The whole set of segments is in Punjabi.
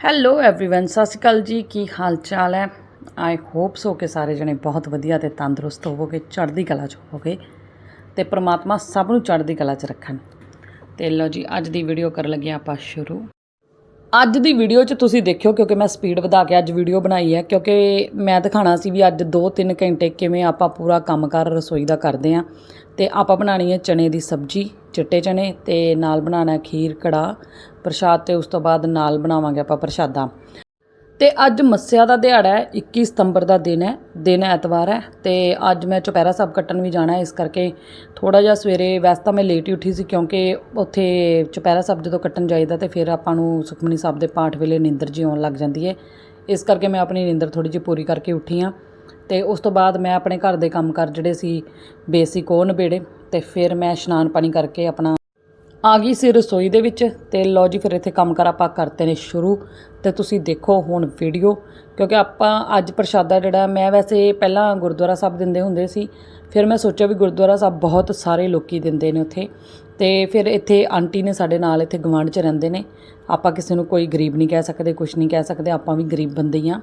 ਹੈਲੋ एवरीवन ਸਤਿ ਸ਼੍ਰੀ ਅਕਾਲ ਜੀ ਕੀ ਹਾਲ ਚਾਲ ਹੈ ਆਈ ਹੋਪ ਸੋ ਕਿ ਸਾਰੇ ਜਣੇ ਬਹੁਤ ਵਧੀਆ ਤੇ ਤੰਦਰੁਸਤ ਹੋਵੋਗੇ ਚੜ੍ਹਦੀ ਕਲਾ 'ਚ ਹੋਵੋਗੇ ਤੇ ਪ੍ਰਮਾਤਮਾ ਸਭ ਨੂੰ ਚੜ੍ਹਦੀ ਕਲਾ 'ਚ ਰੱਖਣ ਤੇ ਲਓ ਜੀ ਅੱਜ ਦੀ ਵੀਡੀਓ ਕਰਨ ਲੱਗੇ ਆਪਾਂ ਸ਼ੁਰੂ ਅੱਜ ਦੀ ਵੀਡੀਓ 'ਚ ਤੁਸੀਂ ਦੇਖਿਓ ਕਿਉਂਕਿ ਮੈਂ ਸਪੀਡ ਵਧਾ ਕੇ ਅੱਜ ਵੀਡੀਓ ਬਣਾਈ ਹੈ ਕਿਉਂਕਿ ਮੈਂ ਦਿਖਾਣਾ ਸੀ ਵੀ ਅੱਜ 2-3 ਘੰਟੇ ਕਿਵੇਂ ਆਪਾਂ ਪੂਰਾ ਕੰਮਕਾਰ ਰਸੋਈ ਦਾ ਕਰਦੇ ਆਂ ਤੇ ਆਪਾਂ ਬਣਾਣੀ ਹੈ ਚਨੇ ਦੀ ਸਬਜ਼ੀ ਚਿੱਟੇ ਚਨੇ ਤੇ ਨਾਲ ਬਣਾਉਣਾ ਖੀਰ ਕੜਾ ਪ੍ਰਸ਼ਾਦ ਤੇ ਉਸ ਤੋਂ ਬਾਅਦ ਨਾਲ ਬਣਾਵਾਂਗੇ ਆਪਾਂ ਪ੍ਰਸ਼ਾਦਾ। ਤੇ ਅੱਜ ਮੱਸਿਆ ਦਾ ਦਿਹਾੜਾ ਹੈ 21 ਸਤੰਬਰ ਦਾ ਦਿਨ ਹੈ, ਦਿਨ ਐਤਵਾਰ ਹੈ ਤੇ ਅੱਜ ਮੈਂ ਚੁਪਹਿਰਾ ਸਾਹਿਬ ਕੱਟਣ ਵੀ ਜਾਣਾ ਹੈ, ਇਸ ਕਰਕੇ ਥੋੜਾ ਜਿਹਾ ਸਵੇਰੇ ਵੈਸੇ ਤਾਂ ਮੈਂ ਲੇਟ ਹੀ ਉੱਠੀ ਸੀ ਕਿਉਂਕਿ ਉੱਥੇ ਚੁਪਹਿਰਾ ਸਾਹਿਬ ਜਦੋਂ ਕੱਟਣ ਜਾਈਦਾ ਤੇ ਫਿਰ ਆਪਾਂ ਨੂੰ ਸੁਖਮਨੀ ਸਾਹਿਬ ਦੇ ਪਾਠ ਵੇਲੇ ਨਿੰਦਰ ਜੀ ਆਉਣ ਲੱਗ ਜਾਂਦੀ ਹੈ। ਇਸ ਕਰਕੇ ਮੈਂ ਆਪਣੀ ਨਿੰਦਰ ਥੋੜੀ ਜਿਹੀ ਪੂਰੀ ਕਰਕੇ ਉੱਠੀ ਹਾਂ ਤੇ ਉਸ ਤੋਂ ਬਾਅਦ ਮੈਂ ਆਪਣੇ ਘਰ ਦੇ ਕੰਮ ਕਰ ਜਿਹੜੇ ਸੀ, ਬੇਸਿਕ ਉਹ ਨਿਬੇੜੇ। ਤੇ ਫਿਰ ਮੈਂ ਇਸ਼ਨਾਨ ਪਾਣੀ ਕਰਕੇ ਆਪਣਾ ਆ ਗਈ ਸੀ ਰਸੋਈ ਦੇ ਵਿੱਚ ਤੇ ਲਓ ਜੀ ਫਿਰ ਇੱਥੇ ਕੰਮ ਕਰ ਆਪਾਂ ਕਰਤੇ ਨੇ ਸ਼ੁਰੂ ਤੇ ਤੁਸੀਂ ਦੇਖੋ ਹੁਣ ਵੀਡੀਓ ਕਿਉਂਕਿ ਆਪਾਂ ਅੱਜ ਪ੍ਰਸ਼ਾਦਾ ਜਿਹੜਾ, ਮੈਂ ਵੈਸੇ ਪਹਿਲਾਂ ਗੁਰਦੁਆਰਾ ਸਾਹਿਬ ਦਿੰਦੇ ਹੁੰਦੇ ਸੀ, ਫਿਰ ਮੈਂ ਸੋਚਿਆ ਵੀ ਗੁਰਦੁਆਰਾ ਸਾਹਿਬ ਬਹੁਤ ਸਾਰੇ ਲੋਕੀ ਦਿੰਦੇ ਨੇ ਉੱਥੇ। ਤੇ ਫਿਰ ਇੱਥੇ ਆਂਟੀ ਨੇ ਸਾਡੇ ਨਾਲ ਇੱਥੇ ਗਵਾਂਢ 'ਚ ਰਹਿੰਦੇ ਨੇ। ਆਪਾਂ ਕਿਸੇ ਨੂੰ ਕੋਈ ਗਰੀਬ ਨਹੀਂ ਕਹਿ ਸਕਦੇ ਕੁਝ ਨਹੀਂ ਕਹਿ ਸਕਦੇ, ਆਪਾਂ ਵੀ ਗਰੀਬ ਬੰਦੇ ਹੀ ਆ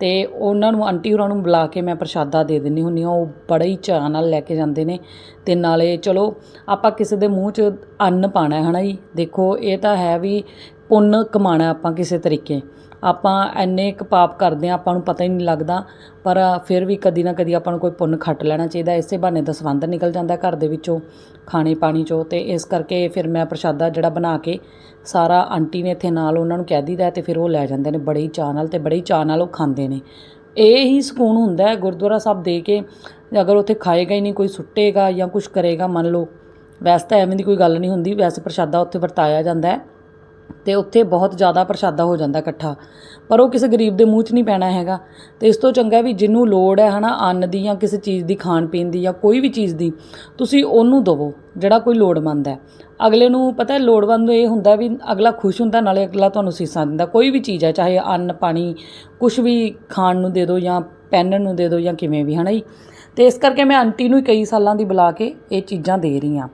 ਤੇ ਉਹਨਾਂ ਨੂੰ, ਆਂਟੀ ਹੋਰਾਂ ਨੂੰ ਬੁਲਾ ਕੇ ਮੈਂ ਪ੍ਰਸ਼ਾਦਾ ਦੇ ਦਿੰਦੀ ਹੁੰਦੀ ਹਾਂ, ਉਹ ਬੜੇ ਹੀ ਚਾਅ ਨਾਲ ਲੈ ਕੇ ਜਾਂਦੇ ਨੇ। ਤੇ ਨਾਲੇ ਚਲੋ, ਆਪਾਂ ਕਿਸੇ ਦੇ ਮੂੰਹ 'ਚ ਅੰਨ ਪਾਣਾ ਹੈ, ਹਨਾ ਜੀ? ਦੇਖੋ, ਇਹ ਤਾਂ ਹੈ ਵੀ ਪੁੰਨ ਕਮਾਣਾ ਆਪਾਂ ਕਿਸੇ ਤਰੀਕੇ। ਆਪਾਂ ਇੰਨੇ ਕੁ ਪਾਪ ਕਰਦੇ ਆ ਆਪਾਂ ਨੂੰ ਪਤਾ ਹੀ ਨਹੀਂ ਲੱਗਦਾ, ਪਰ ਫਿਰ ਵੀ ਕਦੀ ਨਾ ਕਦੀ ਆਪਾਂ ਨੂੰ ਕੋਈ ਪੁੰਨ ਖੱਟ ਲੈਣਾ ਚਾਹੀਦਾ। ਇਸੇ ਬਹਾਨੇ ਦਾ ਦਸਵੰਧ ਨਿਕਲ ਜਾਂਦਾ ਘਰ ਦੇ ਵਿੱਚੋਂ, ਖਾਣੇ ਪਾਣੀ ਚੋਂ, ਤੇ ਇਸ ਕਰਕੇ ਫਿਰ ਮੈਂ ਪ੍ਰਸ਼ਾਦਾ ਜਿਹੜਾ ਬਣਾ ਕੇ ਸਾਰਾ ਆਂਟੀ ਨੇ ਇੱਥੇ ਨਾਲ ਉਹਨਾਂ ਨੂੰ ਕਹਿ ਦਿੱਤਾ ਤੇ ਫਿਰ ਉਹ ਲੈ ਜਾਂਦੇ ਨੇ, ਬੜੇ ਹੀ ਚਾਅ ਨਾਲ ਤੇ ਬੜੇ ਹੀ ਚਾਅ ਨਾਲ ਉਹ ਖਾਂਦੇ ਨੇ। ਇਹ ਹੀ ਸਕੂਨ ਹੁੰਦਾ ਹੈ ਗੁਰਦੁਆਰਾ ਸਾਹਿਬ ਦੇ ਕੇ, ਅਗਰ ਉੱਥੇ ਖਾਏਗਾ ਹੀ ਨਹੀਂ, ਕੋਈ ਸੁੱਟੇਗਾ ਜਾਂ ਕੁਝ ਕਰੇਗਾ, ਮੰਨ ਲਓ, ਵੈਸੇ ਤਾਂ ਐਵੇਂ ਦੀ ਕੋਈ ਗੱਲ ਨਹੀਂ ਹੁੰਦੀ, ਵੈਸੇ ਪ੍ਰਸ਼ਾਦਾ ਉੱਥੇ ਵਰਤਾਇਆ ਜਾਂਦਾ ਹੈ। ਤੇ ਉੱਥੇ ਬਹੁਤ ਜ਼ਿਆਦਾ ਪ੍ਰਸ਼ਾਦਾ ਹੋ ਜਾਂਦਾ ਇਕੱਠਾ। ਪਰ ਉਹ ਕਿਸੇ ਗਰੀਬ ਦੇ ਮੂੰਹ 'ਚ ਨਹੀਂ ਪੈਣਾ ਹੈਗਾ। ਤੇ ਇਸ ਤੋਂ ਚੰਗਾ ਵੀ ਜਿਹਨੂੰ ਲੋੜ ਹੈ ਹਨਾ, ਅੰਨ ਦੀ ਜਾਂ ਕਿਸੇ ਚੀਜ਼ ਦੀ, ਖਾਣ ਪੀਣ ਦੀ ਜਾਂ ਕੋਈ ਵੀ ਚੀਜ਼ ਦੀ, ਤੁਸੀਂ ਉਹਨੂੰ ਦਵੋ, ਜਿਹੜਾ ਕੋਈ ਲੋੜਵੰਦ ਹੈ। ਅਗਲੇ ਨੂੰ ਪਤਾ ਲੋੜਵੰਦ ਨੂੰ ਇਹ ਹੁੰਦਾ ਵੀ ਅਗਲਾ ਖੁਸ਼ ਹੁੰਦਾ, ਨਾਲੇ ਅਗਲਾ ਤੁਹਾਨੂੰ ਸੀਸਾਂ ਦਿੰਦਾ। ਕੋਈ ਵੀ ਚੀਜ਼ ਹੈ, ਚਾਹੇ ਅੰਨ, ਪਾਣੀ ਕੁਝ ਵੀ ਖਾਣ ਨੂੰ ਦੇ ਦਿਓ ਜਾਂ ਪਹਿਨਣ ਨੂੰ ਦੇ ਦਿਓ ਜਾਂ ਕਿਵੇਂ ਵੀ, ਹਨਾ ਜੀ? ਤੇ ਇਸ ਕਰਕੇ ਮੈਂ ਆਂਟੀ ਨੂੰ ਕਈ ਸਾਲਾਂ ਦੀ ਬੁਲਾ ਕੇ ਇਹ ਚੀਜ਼ਾਂ ਦੇ ਰਹੀ ਹਾਂ।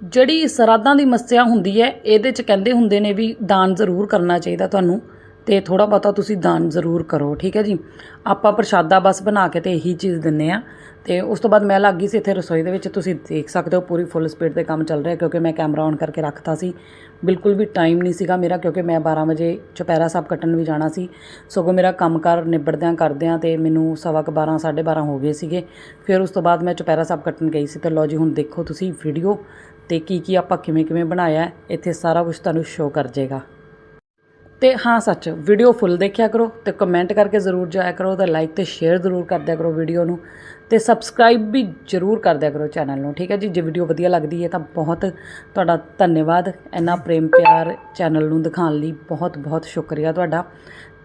ਜਿਹੜੀ ਸਰਾਧਾਂ ਦੀ ਮੱਸਿਆ ਹੁੰਦੀ ਹੈ, ਇਹਦੇ ਚ ਕਹਿੰਦੇ ਹੁੰਦੇ ਨੇ ਵੀ ਦਾਨ ਜ਼ਰੂਰ ਕਰਨਾ ਚਾਹੀਦਾ ਤੁਹਾਨੂੰ। ਅਤੇ ਥੋੜ੍ਹਾ ਬਹੁਤਾ ਤੁਸੀਂ ਦਾਨ ਜ਼ਰੂਰ ਕਰੋ, ਠੀਕ ਹੈ ਜੀ? ਆਪਾਂ ਪ੍ਰਸ਼ਾਦਾ ਬਸ ਬਣਾ ਕੇ ਤੇ ਇਹੀ ਚੀਜ਼ ਦਿੰਦੇ ਹਾਂ ਅਤੇ ਉਸ ਤੋਂ ਬਾਅਦ ਮੈਂ ਲੱਗ ਗਈ ਸੀ ਇੱਥੇ ਰਸੋਈ ਦੇ ਵਿੱਚ, ਤੁਸੀਂ ਦੇਖ ਸਕਦੇ ਹੋ ਪੂਰੀ ਫੁੱਲ ਸਪੀਡ ਤੇ ਕੰਮ ਚੱਲ ਰਿਹਾ ਕਿਉਂਕਿ ਮੈਂ ਕੈਮਰਾ ਔਨ ਕਰਕੇ ਰੱਖਤਾ ਸੀ। ਬਿਲਕੁਲ ਵੀ ਟਾਈਮ ਨਹੀਂ ਸੀਗਾ ਮੇਰਾ ਕਿਉਂਕਿ ਮੈਂ 12 ਵਜੇ ਚੁਪਹਿਰਾ ਸਾਹਿਬ ਕੱਟਣ ਵੀ ਜਾਣਾ ਸੀ। ਸਗੋਂ ਮੇਰਾ ਕੰਮਕਾਰ ਨਿਬੜਦਿਆਂ ਕਰਦਿਆਂ ਤੇ ਮੈਨੂੰ ਸਵਾ ਕੁ 12 12:30 ਹੋ ਗਏ ਸੀਗੇ। ਫਿਰ ਉਸ ਤੋਂ ਬਾਅਦ ਮੈਂ ਚੁਪਹਿਰਾ ਸਾਹਿਬ ਕੱਟਣ ਗਈ ਸੀ ਤੇ ਲਓ ਜੀ, ਹੁਣ ਦੇਖੋ ਤੁਸੀਂ ਵੀਡੀਓ ਤੇ ਕੀ ਕੀ ਆਪਾਂ ਕਿਵੇਂ ਕਿਵੇਂ ਬਣਾਇਆ ਇੱਥੇ ਸਾਰਾ ਕੁਝ ਤੁਹਾਨੂੰ ਸ਼ੋਅ ਕਰ ਜਾਏਗਾ ਤੇ ਹਾਂ ਸੱਚ ਵੀਡੀਓ ਫੁੱਲ ਦੇਖਿਆ ਕਰੋ ਤੇ ਕਮੈਂਟ ਕਰਕੇ ਜ਼ਰੂਰ ਜਾਇਆ ਕਰੋ ਤੇ ਲਾਈਕ ਤੇ ਸ਼ੇਅਰ ਜ਼ਰੂਰ ਕਰ ਦਿਆ ਕਰੋ ਵੀਡੀਓ ਨੂੰ ਤੇ ਸਬਸਕ੍ਰਾਈਬ ਵੀ ਜ਼ਰੂਰ ਕਰ ਦਿਆ ਕਰੋ ਚੈਨਲ ਨੂੰ, ਠੀਕ ਹੈ ਜੀ? ਜੇ ਵੀਡੀਓ ਵਧੀਆ ਲੱਗਦੀ ਹੈ ਤਾਂ ਬਹੁਤ ਤੁਹਾਡਾ ਧੰਨਵਾਦ। ਇੰਨਾ ਪ੍ਰੇਮ ਪਿਆਰ ਚੈਨਲ ਨੂੰ ਦਿਖਾਉਣ ਲਈ ਬਹੁਤ ਬਹੁਤ ਸ਼ੁਕਰੀਆ ਤੁਹਾਡਾ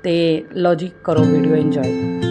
ਤੇ ਲਓ ਜੀ, ਕਰੋ video enjoy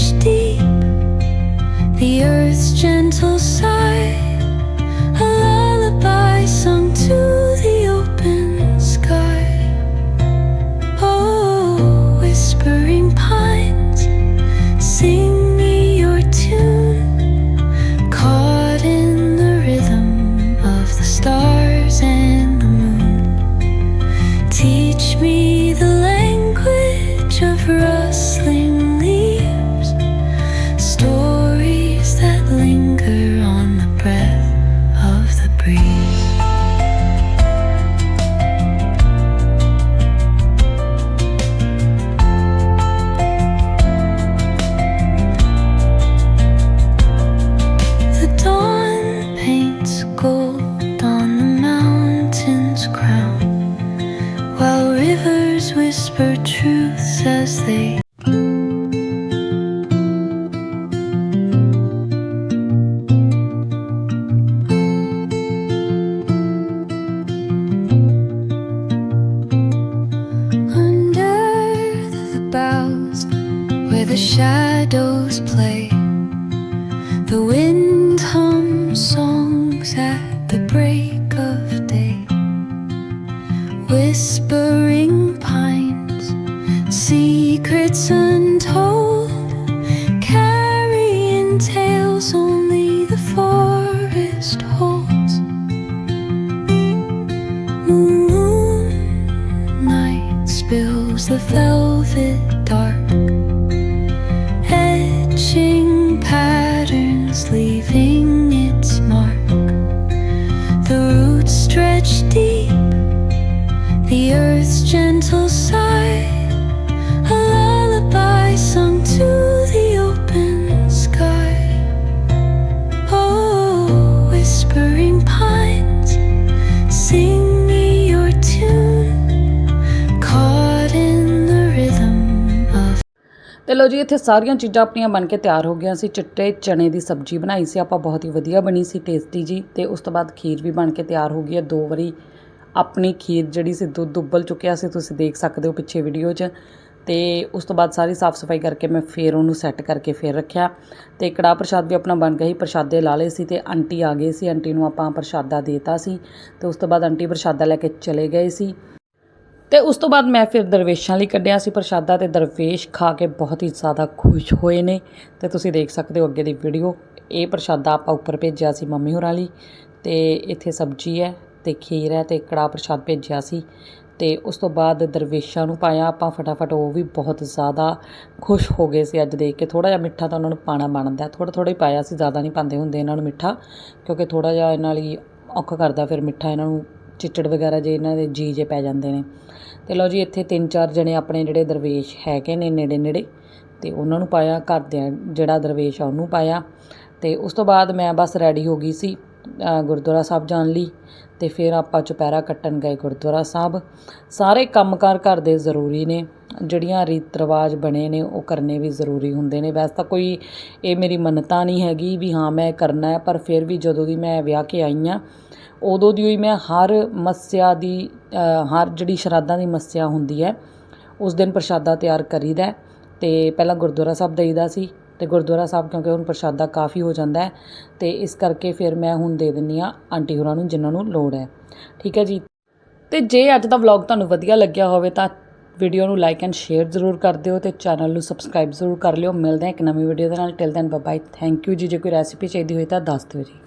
stretch deep, the earth's gentle sigh, a lullaby sung to the open sky. Oh, whispering where the shadows play. The wind ਤੇ ਜੀ, ਇੱਥੇ ਸਾਰੀਆਂ ਚੀਜ਼ਾਂ ਆਪਣੀਆਂ ਬਣ ਕੇ ਤਿਆਰ ਹੋ ਗਈਆਂ ਸੀ। ਚਿੱਟੇ ਚਣੇ ਦੀ ਸਬਜ਼ੀ ਬਣਾਈ ਸੀ, ਆਪਾਂ ਬਹੁਤ ਹੀ ਵਧੀਆ ਬਣੀ ਸੀ ਟੇਸਟੀ ਜੀ। ਤੇ ਉਸ ਤੋਂ ਬਾਅਦ ਖੀਰ ਵੀ ਬਣ ਕੇ ਤਿਆਰ ਹੋ ਗਈ ਹੈ। ਦੋ ਵਾਰੀ ਆਪਣੀ ਖੀਰ ਜਿਹੜੀ ਸੀ, ਦੁੱਧ ਉਬਲ ਚੁੱਕਿਆ ਸੀ, ਤੁਸੀਂ ਦੇਖ ਸਕਦੇ ਹੋ ਪਿੱਛੇ ਵੀਡੀਓ 'ਚ। ਤੇ ਉਸ ਤੋਂ ਬਾਅਦ ਸਾਰੀ ਸਾਫ਼ ਸਫ਼ਾਈ ਕਰਕੇ ਮੈਂ ਫੇਰ ਉਹਨੂੰ ਸੈੱਟ ਕਰਕੇ ਫੇਰ ਰੱਖਿਆ। ਤੇ ਕੜਾਹ ਪ੍ਰਸ਼ਾਦ ਵੀ ਆਪਣਾ ਬਣ ਗਿਆ ਸੀ, ਪ੍ਰਸ਼ਾਦੇ ਲਾ ਲਏ ਸੀ ਤੇ ਆਂਟੀ ਆ ਗਏ ਸੀ। ਆਂਟੀ ਨੂੰ ਆਪਾਂ ਪ੍ਰਸ਼ਾਦਾ ਦੇਤਾ ਸੀ। ਤੇ ਉਸ ਤੋਂ ਬਾਅਦ ਆਂਟੀ ਪ੍ਰਸ਼ਾਦਾ ਲੈ ਕੇ ਚਲੇ ਗਏ ਸੀ। ਤੇ ਉਸ ਤੋਂ ਬਾਅਦ ਮੈਂ ਫਿਰ ਦਰਵੇਸ਼ਾਂ ਲਈ ਕੱਢਿਆ ਸੀ, ਪ੍ਰਸ਼ਾਦਾ ਤੇ ਦਰਵੇਸ਼ ਖਾ ਕੇ ਬਹੁਤ ਹੀ ਜ਼ਿਆਦਾ ਖੁਸ਼ ਹੋਏ ਨੇ। ਤੇ ਤੁਸੀਂ ਦੇਖ ਸਕਦੇ ਹੋ ਅੱਗੇ ਦੀ ਵੀਡੀਓ। ਇਹ ਪ੍ਰਸ਼ਾਦਾ ਆਪਾਂ ਉੱਪਰ ਭੇਜਿਆ ਸੀ ਮੰਮੀ ਹੋਰਾਂ ਲਈ। ਤੇ ਇੱਥੇ ਸਬਜ਼ੀ ਹੈ ਤੇ ਖੀਰ ਹੈ ਤੇ ਕੜਾਹ ਪ੍ਰਸ਼ਾਦ ਭੇਜਿਆ ਸੀ। ਤੇ ਉਸ ਤੋਂ ਬਾਅਦ ਦਰਵੇਸ਼ਾਂ ਨੂੰ ਪਾਇਆ ਆਪਾਂ ਫਟਾਫਟ, ਉਹ ਵੀ ਬਹੁਤ ਜ਼ਿਆਦਾ ਖੁਸ਼ ਹੋ ਗਏ ਸੀ ਅੱਜ ਦੇਖ ਕੇ। ਥੋੜਾ ਜਿਹਾ ਮਿੱਠਾ ਤਾਂ ਉਹਨਾਂ ਨੂੰ ਪਾਣਾ ਬਣਦਾ ਥੋੜਾ ਥੋੜਾ ਹੀ ਪਾਇਆ ਸੀ, ਜ਼ਿਆਦਾ ਨਹੀਂ ਪਾਉਂਦੇ ਹੁੰਦੇ ਇਹਨਾਂ ਨੂੰ ਮਿੱਠਾ, ਕਿਉਂਕਿ ਥੋੜਾ ਜਿਹਾ ਇਹਨਾਂ ਲਈ ਔਖਾ ਕਰਦਾ ਫਿਰ ਮਿੱਠਾ ਇਹਨਾਂ ਨੂੰ ਚਿੱਚੜ ਵਗੈਰਾ ਜੇ ਇਹਨਾਂ ਦੇ ਜੀ ਜੇ ਪੈ ਜਾਂਦੇ ਨੇ। ਤੇ ਲਓ ਜੀ, ਇੱਥੇ ਤਿੰਨ ਚਾਰ ਜਣੇ ਆਪਣੇ ਜਿਹੜੇ ਦਰਵੇਸ਼ ਹੈਗੇ ਨੇ ਨੇੜੇ ਨੇੜੇ, ਤੇ ਉਹਨਾਂ ਨੂੰ ਪਾਇਆ ਘਰਦਿਆਂ ਜਿਹੜਾ ਦਰਵੇਸ਼ ਆ ਉਹਨੂੰ ਪਾਇਆ। ਤੇ ਉਸ ਤੋਂ ਬਾਅਦ ਮੈਂ ਬਸ ਰੈਡੀ ਹੋ ਗਈ ਸੀ। ਗੁਰਦੁਆਰਾ ਸਾਹਿਬ ਜਾਣ ਲਈ ਤੇ ਫਿਰ ਆਪਾਂ ਚੁਪਹਿਰਾ ਕੱਟਣ ਗਏ ਗੁਰਦੁਆਰਾ ਸਾਹਿਬ। ਸਾਰੇ ਕੰਮਕਾਰ ਘਰ ਦੇ ਜ਼ਰੂਰੀ ਨੇ, ਜਿਹੜੀਆਂ ਰੀਤ ਰਿਵਾਜ ਬਣੇ ਨੇ ਉਹ ਕਰਨੇ ਵੀ ਜ਼ਰੂਰੀ ਹੁੰਦੇ ਨੇ। ਵੈਸੇ ਤਾਂ ਕੋਈ ਇਹ ਮੇਰੀ ਮੰਨਤਾ ਨਹੀਂ ਹੈਗੀ ਵੀ ਹਾਂ ਮੈਂ ਕਰਨਾ ਹੈ, ਪਰ ਫਿਰ ਵੀ ਜਦੋਂ ਦੀ ਮੈਂ ਵਿਆਹ ਕੇ ਆਈ ਹਾਂ, ਉਦੋਂ ਦੀ ਹੋਈ ਮੈਂ ਹਰ ਮੱਸਿਆ ਦੀ ਹਰ ਜਿਹੜੀ ਸ਼ਰਾਧਾਂ ਦੀ ਮੱਸਿਆ ਹੁੰਦੀ ਹੈ, ਉਸ ਦਿਨ ਪ੍ਰਸ਼ਾਦਾ ਤਿਆਰ ਕਰੀਦਾ ਹੈ ਤੇ ਪਹਿਲਾਂ ਗੁਰਦੁਆਰਾ ਸਾਹਿਬ ਦੇਈਦਾ ਸੀ ਤੇ ਗੁਰਦੁਆਰਾ ਸਾਹਿਬ ਕਿਉਂਕਿ ਹੁਣ ਪ੍ਰਸ਼ਾਦਾ ਕਾਫੀ ਹੋ ਜਾਂਦਾ ਹੈ ਤੇ ਇਸ ਕਰਕੇ ਫਿਰ ਮੈਂ ਹੁਣ ਦੇ ਦਿੰਨੀ ਆ ਆਂਟੀ ਹੋਰਾਂ ਨੂੰ ਜਿਨ੍ਹਾਂ ਨੂੰ ਲੋੜ ਹੈ। ਠੀਕ ਹੈ ਜੀ? ਤੇ ਜੇ ਅੱਜ ਦਾ ਵਲੌਗ ਤੁਹਾਨੂੰ ਵਧੀਆ ਲੱਗਿਆ ਹੋਵੇ ਤਾਂ ਵੀਡੀਓ ਨੂੰ ਲਾਈਕ ਐਂਡ ਸ਼ੇਅਰ ਜ਼ਰੂਰ ਕਰ ਦਿਓ ਤੇ ਚੈਨਲ ਨੂੰ ਸਬਸਕ੍ਰਾਈਬ ਜ਼ਰੂਰ ਕਰ ਲਿਓ। ਮਿਲਦੇ ਹਾਂ ਇੱਕ ਨਵੀਂ ਵੀਡੀਓ ਦੇ ਨਾਲ। Till then bye thank you ਜੀ। ਜੇ ਕੋਈ ਰੈਸਿਪੀ ਚਾਹੀਦੀ ਹੋਈ ਤਾਂ ਦੱਸ ਦਿਓ ਜੀ।